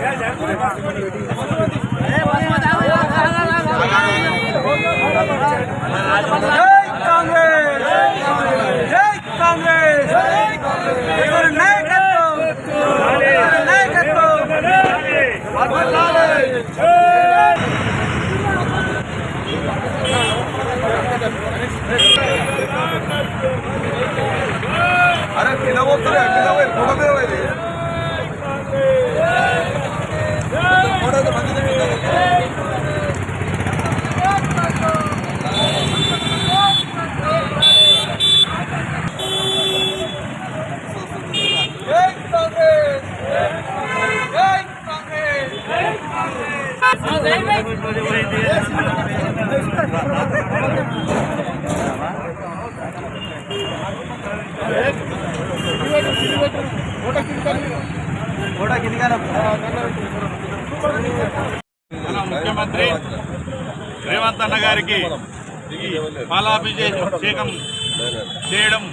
来来来，过来吧。ముఖ్యమంత్రి రేవంత్ అన్న గారికి ఈ పాలాభిషేకం చేయడం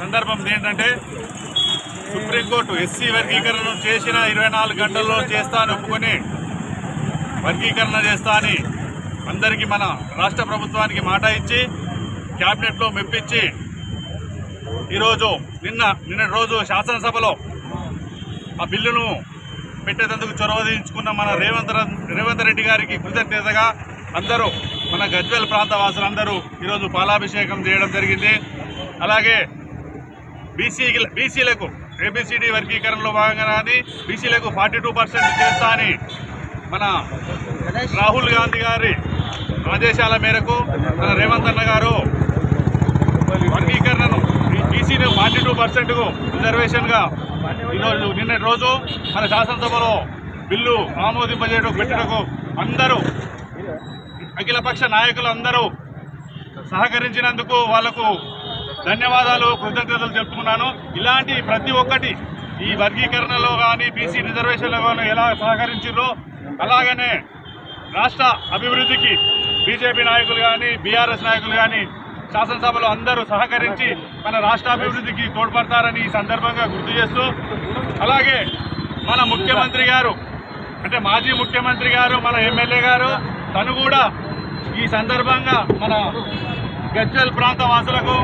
సందర్భం ఏంటంటే సుప్రీంకోర్టు ఎస్సీ వర్గీకరణ చేసిన ఇరవై నాలుగు గంటల్లో చేస్తా అని ఒప్పుకొని వర్గీకరణ చేస్తా అని అందరికీ మన రాష్ట్ర ప్రభుత్వానికి మాట ఇచ్చి క్యాబినెట్లో మెప్పించి ఈరోజు నిన్న నిన్న రోజు శాసనసభలో ఆ బిల్లును పెట్టేటందుకు చొరవ తీయించుకున్న మన రేవంత్ రేవంత్ రెడ్డి గారికి కృతజ్ఞతగా అందరూ మన గజ్వేల్ ప్రాంత వాసులందరూ ఈరోజు పాలాభిషేకం చేయడం జరిగింది. అలాగే బీసీ బీసీలకు ఏబిసిడి వర్గీకరణలో భాగంగా బీసీలకు ఫార్టీ టూ పర్సెంట్ చేస్తా అని మన రాహుల్ గాంధీ గారి ఆదేశాల మేరకు మన రేవంత్ అన్న గారు ఫార్టీ టూ రిజర్వేషన్గా ఈరోజు నిన్నటి రోజు మన శాసనసభలో బిల్లు ఆమోదింపజేయడం పెట్టడకు అందరూ అఖిలపక్ష నాయకులు అందరూ సహకరించినందుకు వాళ్ళకు ధన్యవాదాలు కృతజ్ఞతలు చెప్తున్నాను. ఇలాంటి ప్రతి ఒక్కటి ఈ వర్గీకరణలో కానీ బీసీ రిజర్వేషన్లో కానీ ఎలా సహకరించారో అలాగనే రాష్ట్ర అభివృద్ధికి బీజేపీ నాయకులు కానీ బీఆర్ఎస్ నాయకులు కానీ శాసనసభలో అందరూ సహకరించి మన రాష్ట్ర అభివృద్ధికి తోడ్పడతారని ఈ సందర్భంగా గుర్తు చేస్తూ అలాగే మన ముఖ్యమంత్రి గారు అంటే మాజీ ముఖ్యమంత్రి గారు మన ఎమ్మెల్యే గారు తను కూడా ఈ సందర్భంగా మన గజ్వల్ ప్రాంత వాసులకు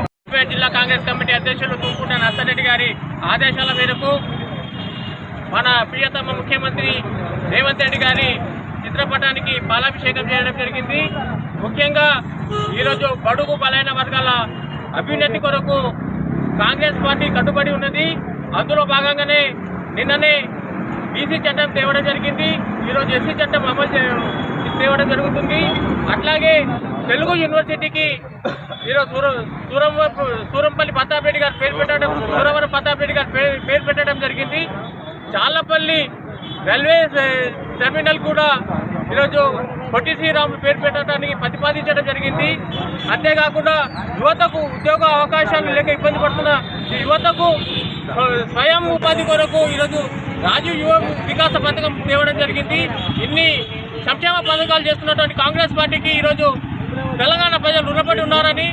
జిల్లా కాంగ్రెస్ కమిటీ అధ్యక్షులు తూపుకుంట నర్సరెడ్డి గారి ఆదేశాల మేరకు మన ప్రియతమ ముఖ్యమంత్రి రేవంత్ రెడ్డి గారి చిత్రపటానికి పాలాభిషేకం చేయడం జరిగింది. ముఖ్యంగా ఈరోజు బడుగు బలైన వర్గాల అభ్యున్నతి కొరకు కాంగ్రెస్ పార్టీ కట్టుబడి ఉన్నది. అందులో భాగంగానే నిన్ననే బీసీ చట్టం తేవడం జరిగింది. ఈరోజు ఎస్సీ చట్టం అమలు తేవడం జరుగుతుంది. అట్లాగే తెలుగు యూనివర్సిటీకి ఈరోజు సూర సూరం సూరంపల్లి ప్రతాపరెడ్డి గారు పేరు పెట్టడం సూరవరం ప్రతాపరెడ్డి గారు పేరు పెట్టడం జరిగింది. చాలపల్లి రైల్వే టెర్మినల్ కూడా ఈరోజు పొట్టి శ్రీరాములు పేరు పెట్టడానికి ప్రతిపాదించడం జరిగింది. అంతేకాకుండా యువతకు ఉద్యోగ అవకాశాలు లేక ఇబ్బంది పడుతున్న ఈ యువతకు స్వయం ఉపాధి కొరకు ఈరోజు రాజీవ్ యువ వికాస పథకం తేవడం జరిగింది. ఇన్ని సంక్షేమ పథకాలు చేస్తున్నటువంటి కాంగ్రెస్ పార్టీకి ఈరోజు తెలంగాణ ప్రజలు రుణపడి ఉన్నారని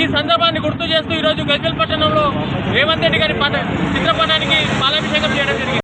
ఈ సందర్భాన్ని గుర్తు చేస్తూ ఈరోజు గజ్వెల్ పట్టణంలో రేవంత్ రెడ్డి గారి చిత్రపటానికి పాలాభిషేకం చేయడం జరిగింది.